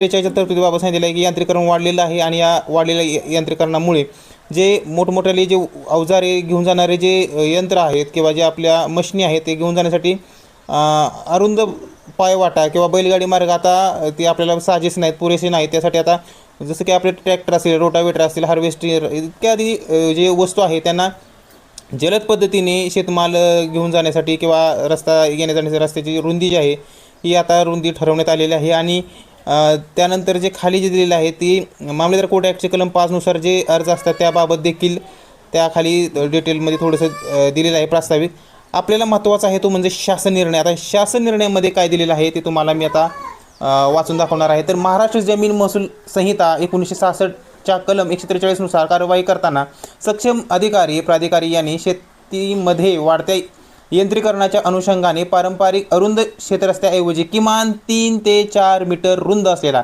त्रेचाळीसच्या तरतुदीबाबत सांगितलेलं आहे की यांत्रिकरण वाढलेलं आहे आणि या वाढलेल्या य- यांत्रिकरणामुळे जे मोठमोठ्याले जे अवजारे घेऊन जाणारे जे यंत्र आहेत किंवा जे आपल्या मशिनी आहेत ते घेऊन जाण्यासाठी अरुंद पायवाटा किंवा बैलगाडी मार्ग आता ते आपल्याला साजेस नाहीत पुरेसे नाहीत. त्यासाठी आता जसं की आपले ट्रॅक्टर असेल रोटावेटर असतील हार्वेस्टर इत्यादी जे वस्तू आहे त्यांना जलद पद्धतीने शेतमाल घेऊन जाण्यासाठी किंवा रस्ता येण्या जाण्याच्या रस्त्याची रुंदी जी आहे ही आता रुंदी ठरवण्यात आलेली आहे. आणि त्यानंतर जे खाली जे दिलेलं आहे ती मामलेदार कोर्ट ॲक्टचे कलम पाचनुसार जे अर्ज असतात त्याबाबत देखील त्याखाली डिटेलमध्ये थोडंसं दिलेलं आहे प्रास्ताविक आपल्याला महत्त्वाचा आहे तो म्हणजे शासन निर्णय. आता शासन निर्णयामध्ये काय दिलेलं आहे ते तुम्हाला मी आता वाचून दाखवणार आहे. तर महाराष्ट्र जमीन महसूल संहिता एकोणीसशे सहासष्टच्या कलम एकशे त्रेचाळीसनुसार कारवाई करताना सक्षम अधिकारी प्राधिकारी यांनी शेतीमध्ये वाढत्या यंत्रीकरणाच्या अनुषंगाने पारंपरिक अरुंद क्षेत्ररस्त्याऐवजी किमान तीन ते चार मीटर रुंद असलेला